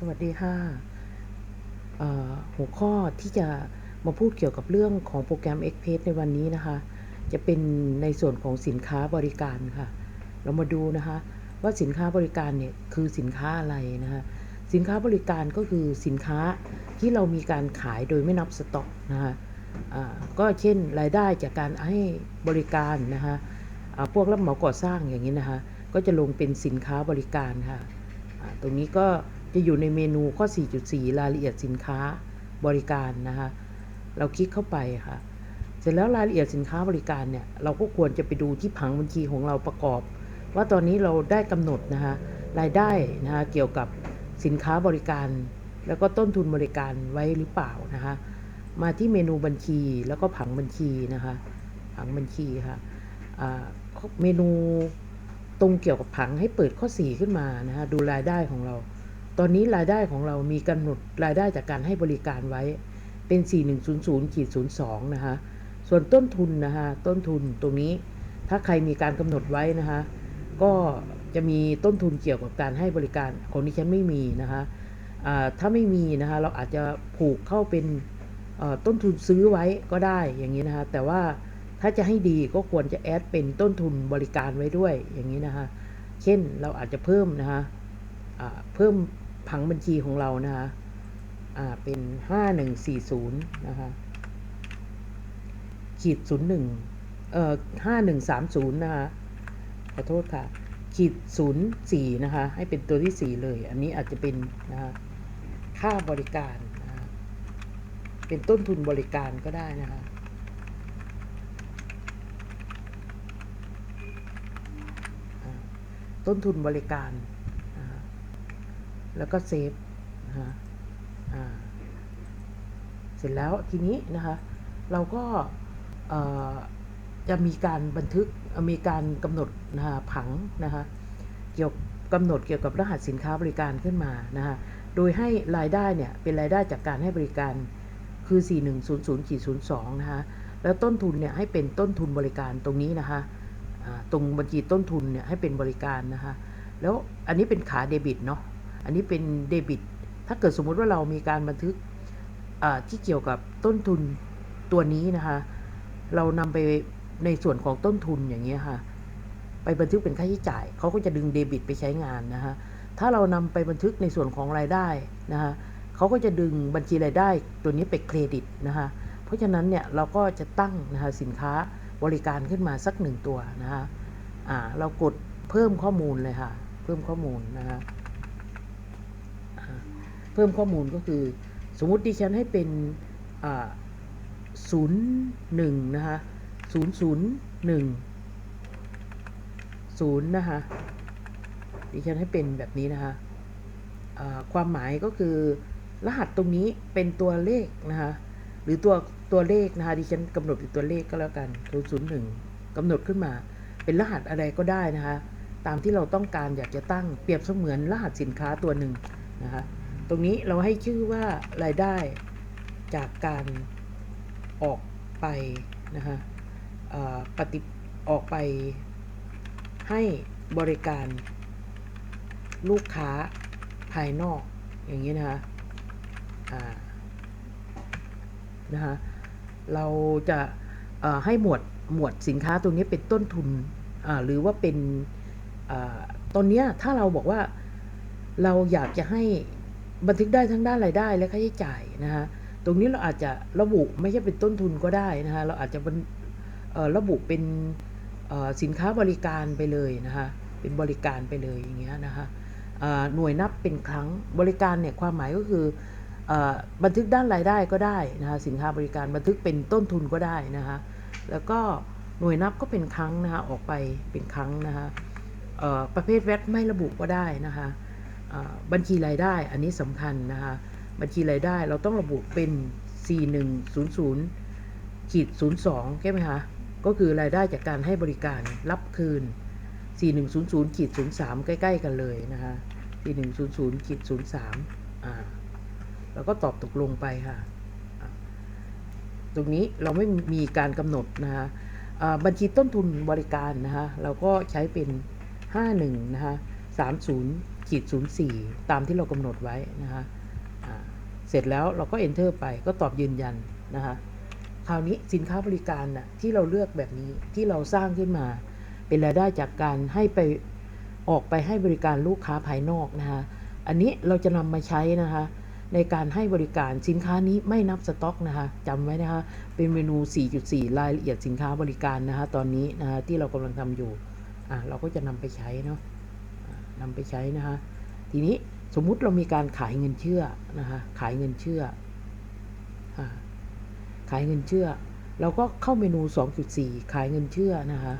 สวัสดีค่ะหัวข้อที่จะมาพูดเกี่ยวกับเรื่องของโปรแกรม x p a c e ในวันนี้นะคะ จะเป็นในส่วนของสินค้าบริการค่ะ เรามาดูนะคะว่าสินค้าบริการเนี่ยคือสินค้าอะไรนะคะสินค้าบริการก็คือสินค้าที่เรามีการขายโดยไม่นับสต็อกนะคะก็เช่นรายได้จากการให้บริการนะคะพวกรับเหมาก่อสร้างอย่างนี้นะคะก็จะลงเป็นสินค้าบริการค่ะตรงนี้ก็ จะอยู่ในเมนูข้อ 4.4 รายละเอียดสินค้าบริการนะคะเราคลิกเข้าไปค่ะ เสร็จแล้วรายละเอียดสินค้าบริการเนี่ยเราก็ควรจะไปดูที่ผังบัญชีของเราประกอบ ว่าตอนนี้เราได้กำหนดนะคะรายได้นะคะเกี่ยวกับสินค้าบริการ แล้วก็ต้นทุนบริการไว้หรือเปล่านะคะมาที่เมนูบัญชีแล้วก็ผังบัญชีนะคะผังบัญชีค่ะเมนูตรงเกี่ยวกับผังให้เปิดข้อ 4 ขึ้นมานะคะดูรายได้ของเรา ตอนนี้รายได้ของเรามีกำหนดรายได้จากการให้บริการไว้เป็น 4100ขีด02 นะคะ ส่วนต้นทุนนะคะต้นทุนตรงนี้ถ้าใครมีการกำหนดไว้นะคะก็จะมีต้นทุนเกี่ยวกับการให้บริการของดิฉันไม่มีนะคะถ้าไม่มีนะคะเราอาจจะผูกเข้าเป็นต้นทุนซื้อไว้ก็ได้อย่างนี้นะคะแต่ว่าถ้าจะให้ดีก็ควรจะแอดเป็นต้นทุนบริการไว้ด้วยอย่างนี้นะคะเช่นเราอาจจะเพิ่มนะคะอ่าเพิ่ม ผังบัญชีของเรานะคะอ่าเป็น5140นะคะขีด01เอ่อ5130นะคะขอโทษค่ะ ขีดศูนย์สี่นะคะ ให้เป็นตัวที่สี่เลย อันนี้อาจจะเป็นนะคะค่าบริการนะคะเป็นต้นทุนบริการก็ได้นะคะต้นทุนบริการ แล้วก็เซฟนะคะเสร็จแล้วทีนี้นะคะ เราก็จะมีการบันทึกมีการกำหนดนะคะผังนะคะเกี่ยวกำหนดเกี่ยวกับรหัสสินค้าบริการขึ้นมานะคะโดยให้รายได้เนี่ยเป็นรายได้จากการให้บริการคือ 4100.02 นะคะแล้วต้นทุนเนี่ยให้เป็นต้นทุนบริการตรงนี้นะคะตรงบัญชีต้นทุนเนี่ยให้เป็นบริการนะคะแล้วอันนี้เป็นขาเดบิตเนาะ อันนี้เป็นเดบิต ถ้าเกิดสมมุติว่าเรามีการบันทึกที่เกี่ยวกับต้นทุนตัวนี้นะคะ เรานำไปในส่วนของต้นทุนอย่างเงี้ยค่ะ ไปบันทึกเป็นค่าใช้จ่าย เขาก็จะดึงเดบิตไปใช้งานนะคะ ถ้าเรานำไปบันทึกในส่วนของรายได้นะคะเขาก็จะดึงบัญชีรายได้ตัวนี้ไปเครดิตนะคะ เพราะฉะนั้นเนี่ยเราก็จะตั้งนะคะสินค้าบริการขึ้นมาสักหนึ่งตัวนะคะอ่าเรากดเพิ่มข้อมูลเลยค่ะ เพิ่มข้อมูลนะคะ เพิ่มข้อมูลก็คือ สมมุติดิฉันให้เป็นศูนย์หนึ่งนะคะศูนย์ศูนย์หนึ่งศูนย์นะคะดิฉันให้เป็นแบบนี้นะคะความหมายก็คือ รหัสตรงนี้เป็นตัวเลขนะคะหรือตัวตัวเลขนะคะดิฉันกำหนดเป็นตัวเลขก็แล้วกันศูนย์ศูนย์หนึ่งกำหนดขึ้นมา เป็นรหัสอะไรก็ได้นะคะตามที่เราต้องการอยากจะตั้งเปรียบเสมือนรหัสสินค้าตัวหนึ่งนะคะ ตรงนี้เราให้ชื่อว่ารายได้จากการออกไปนะคะปฏิออกไปให้บริการลูกค้าภายนอกอย่างนี้นะคะนะคะเราจะให้หมวดหมวดสินค้าตรงนี้เป็นต้นทุนหรือว่าเป็นอตอนนี้ถ้าเราบอกว่าเราอยากจะให้ บันทึกได้ทั้งด้านรายได้และค่าใช้จ่ายนะคะตรงนี้เราอาจจะระบุไม่ใช่เป็นต้นทุนก็ได้นะคะเราอาจจะเป็นเอ่อระบุเป็นเอ่อสินค้าบริการไปเลยนะคะเป็นบริการไปเลยอย่างเงี้ยนะคะอ่อหน่วยนับเป็นครั้งบริการเนี่ยความหมายก็คือเอ่อบันทึกด้านรายได้ก็ได้นะคะสินค้าบริการบันทึกเป็นต้นทุนก็ได้นะคะแล้วก็หน่วยนับก็เป็นครั้งนะคะออกไปเป็นครั้งนะคะเอ่อประเภทแวดไม่ระบุก็ได้นะคะ บัญชีรายได้อันนี้สำคัญนะคะบัญชีรายได้เราต้องระบุเป็น 4100ขีด02ใช่ไหมคะก็คือรายได้จากการให้บริการรับคืน 4100ขีด03 ใกล้ ๆ กันเลยนะคะ4100ขีด03อ่าแล้วก็ตอบตกลงไปค่ะ ตรงนี้เราไม่มีการกำหนดนะคะบัญชีต้นทุนบริการนะคะเราก็ใช้เป็น 51นะคะ30 ขีด04 ตามที่เรากำหนดไว้นะคะเสร็จแล้วเราก็ enter ไปก็ตอบยืนยันนะคะคราวนี้สินค้าบริการน่ะที่เราเลือกแบบนี้ที่เราสร้างขึ้นมา เป็นรายได้จากการให้ไปออกไปให้บริการลูกค้าภายนอกนะคะอันนี้เราจะนำมาใช้นะคะในการให้บริการสินค้านี้ไม่นับสต็อกนะคะจำไว้นะคะเป็นเมนู 4.4 รายละเอียดสินค้าบริการนะคะตอนนี้นะคะที่เรากำลังทำอยู่อะเราก็จะนำไปใช้เนาะ นำไปใช้นะคะทีนี้สมมุติเรามีการขายเงินเชื่อนะคะขายเงินเชื่อขายเงินเชื่อ เราก็เข้าเมนู 2.4 ขายเงินเชื่อนะคะ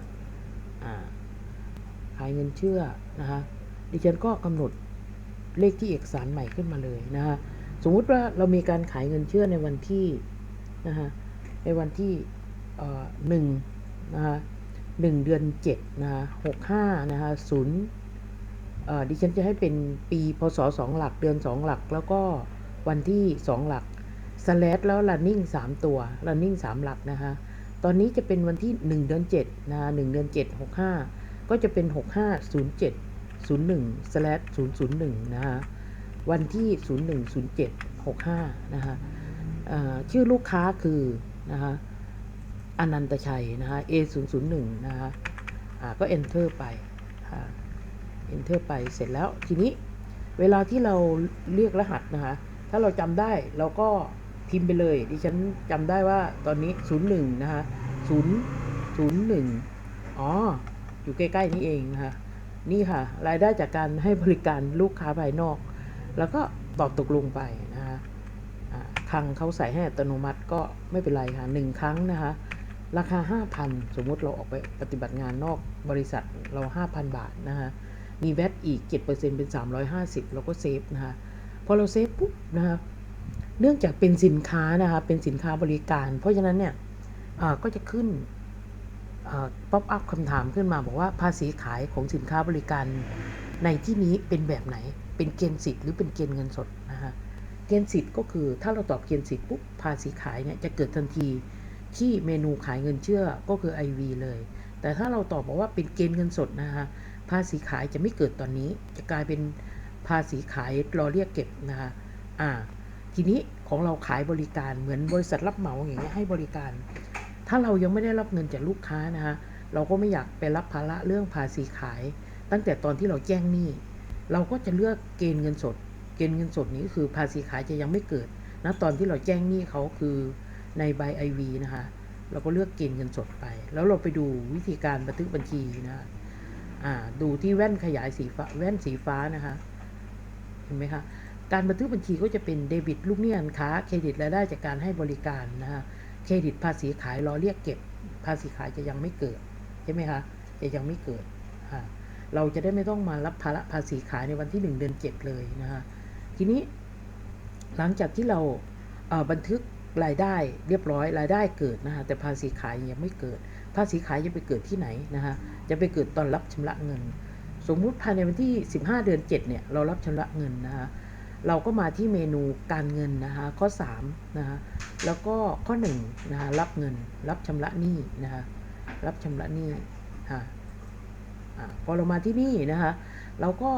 ขายเงินเชื่อนะคะดิฉันก็กำหนดเลขที่เอกสารใหม่ขึ้นมาเลยนะคะสมมุติว่าเรามีการขายเงินเชื่อในวันที่นะคะในวันที่หนึ่งนะคะหนึ่งเดือนเจ็ดนะคะหกห้านะคะศูนย์ ดิฉันจะให้เป็นปีพศสองหลักเดือนสองหลัก แล้วก็วันที่สองหลักสแลดแล้ว running 3ตัว running 3หลักนะคะตอนนี้จะเป็นวันที่1เดือน7นะคะ1เดือน7 65ก็จะเป็น6507 01 slash 001นะคะวันที่0107 65นะคะเอ่อชื่อลูกค้าคือนะคะอนันตชัยนะคะ A 0 0 1นะคะอ่าก็ enter ไปค่ะ enter ไปเสร็จแล้วทีนี้เวลาที่เราเรียกรหัสนะคะ ถ้าเราจำได้เราก็พิมพ์ไปเลย ดิฉันจำได้ว่าตอนนี้ 01 นะคะ 0 01 อ๋อ อยู่ใกล้ๆนี่เองนะคะ นี่ค่ะ รายได้จากการให้บริการลูกค้าภายนอก แล้วก็ตอบตกลงไปนะคะครั้งเขาใส่ให้อัตโนมัติก็ไม่เป็นไรค่ะหนึ่งครั้งนะคะ ราคา 5,000 สมมุติเราออกไปปฏิบัติงานนอกบริษัทเรา 5,000 บาทนะคะ มีแวตอีก 7%เป็น 350 เราก็เซฟนะคะพอเราเซฟปุ๊บนะคะเนื่องจากเป็นสินค้านะคะเป็นสินค้าบริการ เพราะฉะนั้นเนี่ยก็จะขึ้นป๊อปอัพคำถามขึ้นมาบอกว่าภาษีขายของสินค้าบริการในที่นี้เป็นแบบไหน เป็นเกณฑ์สิทธิ์หรือเป็นเกณฑ์เงินสดนะคะเกณฑ์สิทธิ์ก็คือถ้าเราตอบเกณฑ์สิทธิ์ปุ๊บภาษีขายเนี่ยจะเกิดทันทีที่เมนูขายเงินเชื่อก็คือ IV เลย แต่ถ้าเราตอบบอกว่าเป็นเกณฑ์เงินสดนะคะ ภาษีขายจะไม่เกิดตอนนี้ จะกลายเป็นภาษีขายรอเรียกเก็บนะคะอ่าทีนี้ของเราขายบริการเหมือนบริษัทรับเหมาอย่างเงี้ยให้บริการ ถ้าเรายังไม่ได้รับเงินจากลูกค้านะคะเราก็ไม่อยากไปรับภาระเรื่องภาษีขาย ตั้งแต่ตอนที่เราแจ้งหนี้เราก็จะเลือกเกณฑ์เงินสด เกณฑ์เงินสดนี้คือภาษีขายจะยังไม่เกิดนะตอนที่เราแจ้งหนี้เขาคือในใบไอวีนะคะเราก็เลือกเกณฑ์เงินสดไป แล้วเราไปดูวิธีการบันทึกบัญชีนะคะ อ่าดูที่แว่นขยายสีฟ้าแว่นสีฟ้านะคะ เห็นไหมคะการบันทึกบัญชีก็จะเป็นเดบิตลูกหนี้การค้าเครดิตรายได้จากการให้บริการนะฮะเครดิตภาษีขายรอเรียกเก็บ ภาษีขายจะยังไม่เกิดใช่ไหมคะจะยังไม่เกิดอ่าเราจะได้ไม่ต้องมารับภาระภาษีขายในวันที่ 1 เดือน7เลยนะฮะทีนี้หลังจากที่เราเบันทึกรายได้เรียบร้อยรายได้เกิดนะฮะแต่ภาษีขายยังไม่เกิด ภาษีขายจะไปเกิดที่ไหนนะฮะจะไปเกิดตอนรับชำระเงิน สมมุติภายในวันที่ 15 เดือน 7 เนี่ย เรารับชำระเงินนะฮะเราก็มาที่เมนูการเงินนะคะ ข้อ3นะคะแล้วก็ข้อ1นะคะรับเงิน รับชำระหนี้นะคะรับชำระหนี้ค่ะพอเรามาที่นี่นะคะเราก็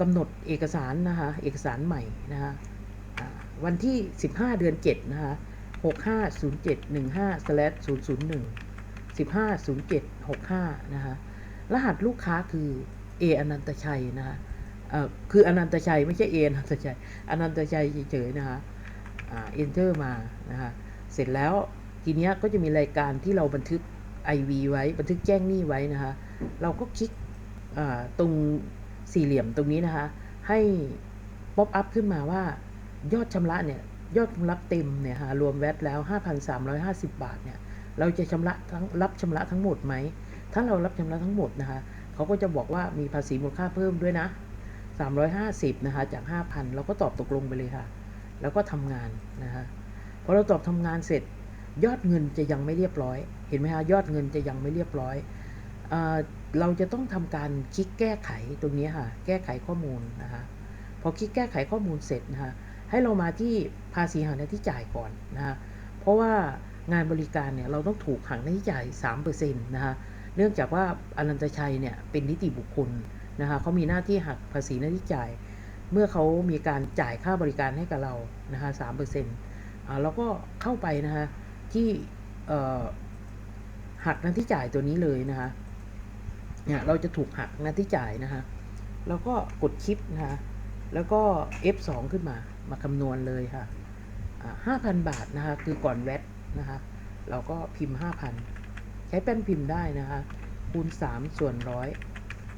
กำหนดเอกสารนะคะเอกสารใหม่นะคะวันที่ 15 เดือน7นะคะ650715/001 150765 นะคะรหัสลูกค้าคือ A ออนันตชัยนะคะคืออนันตชัยไม่ใช่เออนันตชัยอนันตชัยเฉยๆนะคะเอ่า enter มานะคะเสร็จแล้วทีเนี้ยก็จะมีรายการที่เราบันทึก IV ไว้บันทึกแจ้งหนี้ไว้นะคะเราก็คลิกตรงสี่เหลี่ยมตรงนี้นะคะให้ป๊อปอัพขึ้นมาว่ายอดชำระเนี่ยยอดชำระเต็มเนี่ยค่ะรวมแวตแล้ว 5,350 บาทเนี่ย เราจะชำระทั้งรับชำระทั้งหมดไหม ถ้าเรารับชำระทั้งหมดนะคะเขาก็จะบอกว่ามีภาษีมูลค่าเพิ่มด้วยนะ 350นะคะจาก 5,000 เราก็ตอบตกลงไปเลยค่ะ แล้วก็ทำงานนะคะพอเราตอบทำงานเสร็จ ยอดเงินจะยังไม่เรียบร้อย เห็นไหมคะยอดเงินจะยังไม่เรียบร้อยเอเราจะต้องทำการคลิกแก้ไขตรงนี้ค่ะ แก้ไขข้อมูลนะคะพอคลิกแก้ไขข้อมูลเสร็จนะคะให้เรามาที่ภาษีหักหน้าที่จ่ายก่อนนะคะเพราะว่า งานบริการเนี่ยเราต้องถูกหักหน้าที่จ่าย3%นะคะเนื่องจากว่าอนันตชัยเนี่ยเป็นนิติบุคคลนะคะเขามีหน้าที่หักภาษีหน้าที่จ่าย เมื่อเขามีการจ่ายค่าบริการให้กับเรานะคะสามเปอร์เซ็นต์เราก็เข้าไปนะคะที่หักหน้าที่จ่ายตัวนี้เลยนะคะเนี่ยเราจะถูกหักหน้าที่จ่ายนะคะแล้วก็กดชิปนะคะแล้วก็ F2 ขึ้นมามาคำนวณเลยค่ะห้าพันบาทนะคะคือก่อนแวต นะคะเราก็พิมพ์ 5,000 ใช้แป้นพิมพ์ได้นะคะคูณ 3 ส่วนร้อย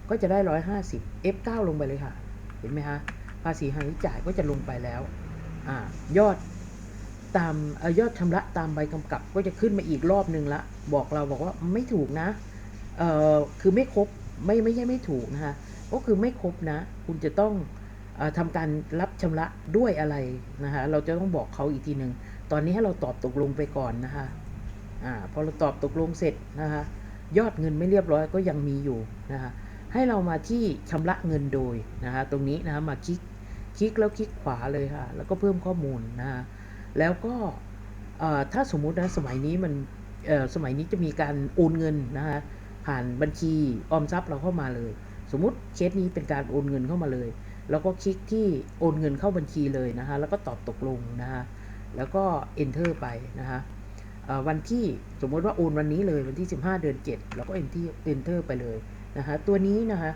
ก็จะได้ 150 F9 ลงไปเลยค่ะ เห็นไหมคะภาษีหักน้าที่จ่ายก็จะลงไปแล้วอยอดตามอยอดชำระตามใบกำกับก็จะขึ้นมาอีกรอบหนึ่งละ บอกเราบอกว่าไม่ถูกนะคือไม่ครบไม่ไม่ใช่ไม่ถูกนะคะก็คือไม่ครบนะ คุณจะต้องอทำการรับชำระด้วยอะไรนะคะเราจะต้องบอกเขาอีกทีหนึ่ง ตอนนี้ให้เราตอบตกลงไปก่อนนะคะอ่าพอเราตอบตกลงเสร็จนะคะยอดเงินไม่เรียบร้อยก็ยังมีอยู่นะคะให้เรามาที่ชำระเงินโดยนะคะตรงนี้นะคะมาคลิกคลิกแล้วคลิกขวาเลยค่ะ แล้วก็เพิ่มข้อมูลนะคะแล้วก็ถ้าสมมุตินะสมัยนี้มันสมัยนี้จะมีการโอนเงินนะคะผ่านบัญชีออมทรัพย์เราเข้ามาเลย สมมุติเคสนี้เป็นการโอนเงินเข้ามาเลย แล้วก็คลิกที่โอนเงินเข้าบัญชีเลยนะคะแล้วก็ตอบตกลงนะคะ แล้วก็ enter ไปนะคะวันที่สมมติว่าโอนวันนี้เลยวันที่ 15 เดือน7เราก็ enter enter ไปเลยนะคะตัวนี้นะคะ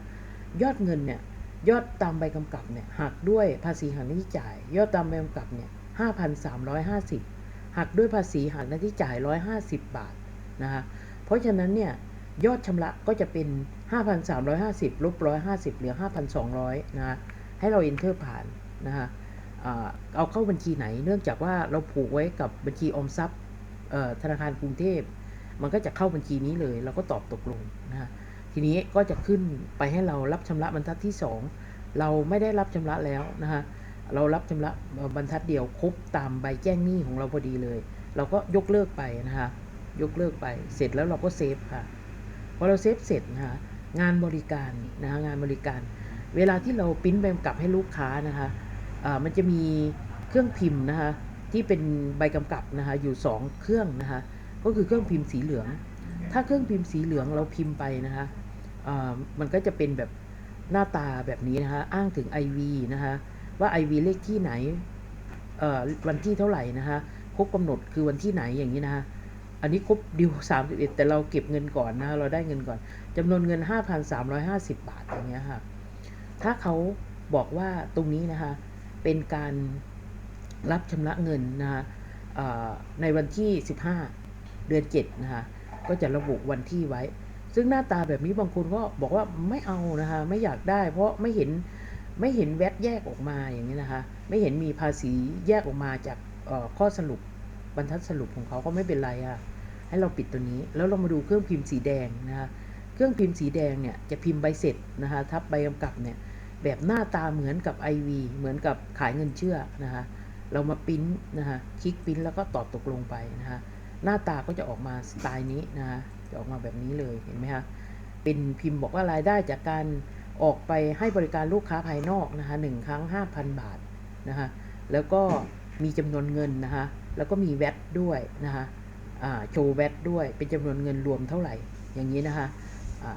ยอดเงินเนี่ยยอดตามใบกำกับเนี่ยหักด้วยภาษีหักหน้าที่จ่าย ยอดตามใบกำกับเนี่ย5,350 หักด้วยภาษีหักหน้าที่จ่าย 150 บาทนะคะเพราะฉะนั้นเนี่ยยอดชำระก็จะเป็น 5,350ลบ150 เหลือ 5,200นะคะให้เรา enter ผ่านนะคะ เอาเข้าบัญชีไหน เนื่องจากว่าเราผูกไว้กับบัญชีออมทรัพย์ธนาคารกรุงเทพ มันก็จะเข้าบัญชีนี้เลย เราก็ตอบตกลงนะคะทีนี้ก็จะขึ้นไปให้เรารับชำระบรรทัดที่ 2 เราไม่ได้รับชำระแล้วนะคะเรารับชำระบรรทัดเดียวครบตามใบแจ้งหนี้ของเราพอดีเลย เราก็ยกเลิกไปนะคะยกเลิกไปเสร็จแล้วเราก็เซฟค่ะพอเราเซฟเสร็จนะคะงานบริการนะคะงานบริการ เวลาที่เราปิ้นใบกำกับให้ลูกค้านะคะ มันจะมีเครื่องพิมพ์นะคะที่เป็นใบกำกับนะคะอยู่ 2 เครื่องนะคะก็คือเครื่องพิมพ์สีเหลือง ถ้าเครื่องพิมพ์สีเหลืองเราพิมพ์ไปนะคะมันก็จะเป็นแบบหน้าตาแบบนี้นะคะอ้างถึง IV นะคะว่า IV เลขที่ไหนวันที่เท่าไหร่นะคะครบกำหนดคือวันที่ไหนอย่างนี้นะคะอันนี้ครบดิว31 แต่เราเก็บเงินก่อนนะเราได้เงินก่อนจำนวนเงิน 5,350 บาทอย่างเงี้ยค่ะถ้าเขาบอกว่าตรงนี้นะคะ เป็นการรับชำระเงินนะคะในวันที่ 15 เดือน7นะคะก็จะระบุวันที่ไว้ ซึ่งหน้าตาแบบนี้บางคนก็บอกว่าไม่เอานะคะไม่อยากได้ เพราะไม่เห็นไม่เห็นแวดแยกออกมาอย่างนี้นะคะไม่เห็นมีภาษีแยกออกมาจากข้อสรุปบรรทัดสรุปของเขาก็ไม่เป็นไรอะให้เราปิดตัวนี้แล้วเรามาดูเครื่องพิมพ์สีแดงนะคะเครื่องพิมพ์สีแดงเนี่ยจะพิมพ์ใบเสร็จนะคะทับใบกำกับเนี่ย แบบหน้าตาเหมือนกับ IV เหมือนกับขายเงินเชื่อนะคะเรามาปิ้นนะคะคลิกปิ้นแล้วก็ตอบตกลงไปนะคะหน้าตาก็จะออกมาสไตล์นี้นะคะจะออกมาแบบนี้เลยเห็นไหมคะเป็นพิมพ์บอกว่ารายได้จากการออกไปให้บริการลูกค้าภายนอกนะคะหนึ่งครั้ง 5,000 บาทนะคะแล้วก็มีจำนวนเงินนะคะแล้วก็มีแวตด้วยนะคะโชว์แวตด้วยเป็นจำนวนเงินรวมเท่าไหร่อย่างนี้นะคะะ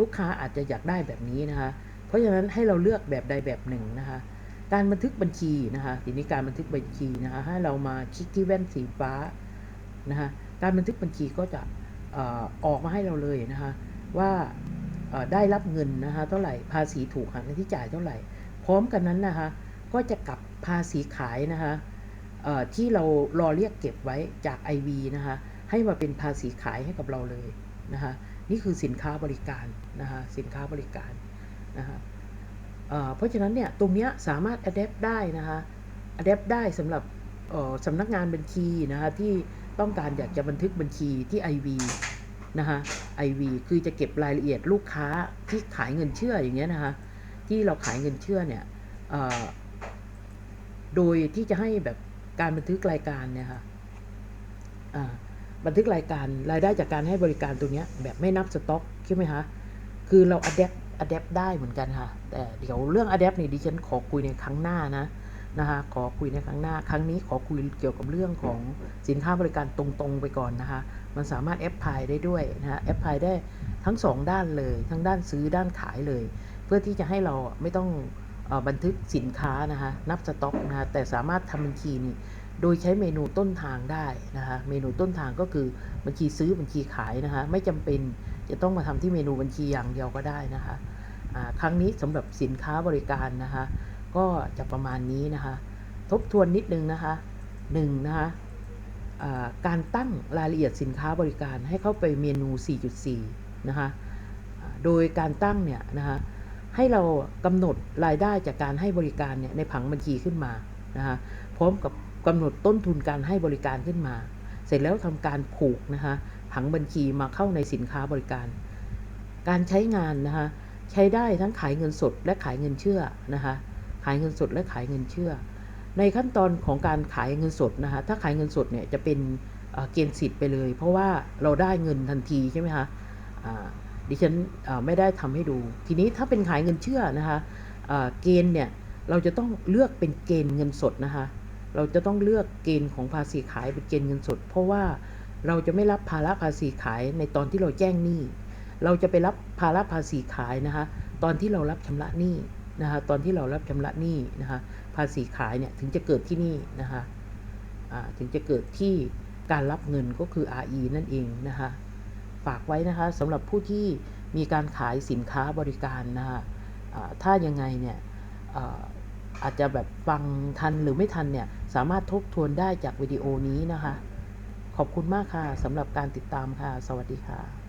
ลูกค้าอาจจะอยากได้แบบนี้นะคะ เพราะฉะนั้นให้เราเลือกแบบใดแบบหนึ่งนะคะการบันทึกบัญชีนะคะทีนี้การบันทึกบัญชีนะคะให้เรามาคลิกที่แว่นสีฟ้านะคะการบันทึกบัญชีก็จะออกมาให้เราเลยนะคะว่าได้รับเงินนะคะเท่าไหร่ภาษีถูกหักในที่จ่ายเท่าไหร่ พร้อมกันนั้นนะคะก็จะกลับภาษีขายนะคะที่เรารอเรียกเก็บไว้จาก IV นะคะให้มาเป็นภาษีขายให้กับเราเลยนะคะนี่คือสินค้าบริการนะคะสินค้าบริการ นะคะเพราะฉะนั้นเนี่ยตรงนี้สามารถ adapt ได้นะคะ adapt ได้สำหรับสำนักงานบัญชีนะคะที่ต้องการอยากจะบันทึกบัญชีที่ IV นะคะ IV คือจะเก็บรายละเอียดลูกค้าที่ขายเงินเชื่ออย่างเงี้ยนะคะที่เราขายเงินเชื่อเนี่ยโดยที่จะให้แบบการบันทึกรายการเนี่ยค่ะบันทึกรายการรายได้จากการให้บริการตัวนี้แบบไม่นับสต็อกใช่ไหมคะคือเราแอดเดป adapt ได้เหมือนกันค่ะ แต่เดี๋ยวเรื่อง adapt นี่ดิฉันขอคุยในครั้งหน้านะนะคะขอคุยในครั้งหน้า ครั้งนี้ขอคุยเกี่ยวกับเรื่องของสินค้าบริการตรงๆไปก่อนนะคะ มันสามารถแอปพลายได้ด้วยนะฮะแอปพลายได้ทั้ง 2 ด้านเลย ทั้งด้านซื้อด้านขายเลย เพื่อที่จะให้เราไม่ต้องอบันทึกสินค้านะคะนับสต็อกนะคะแต่สามารถทำบัญชีนี่โดยใช้เมนูต้นทางได้นะคะเมนูต้นทางก็คือบัญชีซื้อบัญชีขายนะคะไม่จำเป็นจะต้องมาทำที่เมนูบัญชีอย่างเดียวก็ได้นะคะ ครั้งนี้สำหรับสินค้าบริการนะคะ ก็จะประมาณนี้นะคะ ทบทวนนิดนึงนะคะหนึ่งนะคะการตั้งรายละเอียดสินค้าบริการให้เข้าไปเมนู 4.4 นะคะ โดยการตั้งเนี่ยนะคะให้เรากำหนดรายได้จากการให้บริการเนี่ยในผังบัญชีขึ้นมานะคะพร้อมกับกำหนดต้นทุนการให้บริการขึ้นมา เสร็จแล้วทำการผูกนะคะผังบัญชีมาเข้าในสินค้าบริการ การใช้งานนะคะ ใช้ได้ทั้งขายเงินสดและขายเงินเชื่อนะคะขายเงินสดและขายเงินเชื่อ ในขั้นตอนของการขายเงินสดนะคะถ้าขายเงินสดเนี่ยจะเป็นเกณฑ์สิทธิ์ไปเลย เพราะว่าเราได้เงินทันทีใช่ไหมคะดิฉันไม่ได้ทำให้ดู ทีนี้ถ้าเป็นขายเงินเชื่อนะคะเกณฑ์เนี่ยเราจะต้องเลือกเป็นเกณฑ์เงินสดนะคะเราจะต้องเลือกเกณฑ์ของภาษีขายเป็นเกณฑ์เงินสด เพราะว่าเราจะไม่รับภาระภาษีขายในตอนที่เราแจ้งหนี้ เราจะไปรับภาระภาษีขายนะคะ ตอนที่เรารับชำระหนี้นะคะ ตอนที่เรารับชำระหนี้นะคะ ภาษีขายเนี่ยถึงจะเกิดที่นี่นะคะถึงจะเกิดที่การรับเงินก็คือ RE นั่นเองนะคะ ฝากไว้นะคะสำหรับผู้ที่มีการขายสินค้าบริการนะคะถ้ายังไงเนี่ยออาจจะแบบฟังทันหรือไม่ทันเนี่ย สามารถทบทวนได้จากวิดีโอนี้นะคะ ขอบคุณมากค่ะสำหรับการติดตามค่ะ สวัสดีค่ะ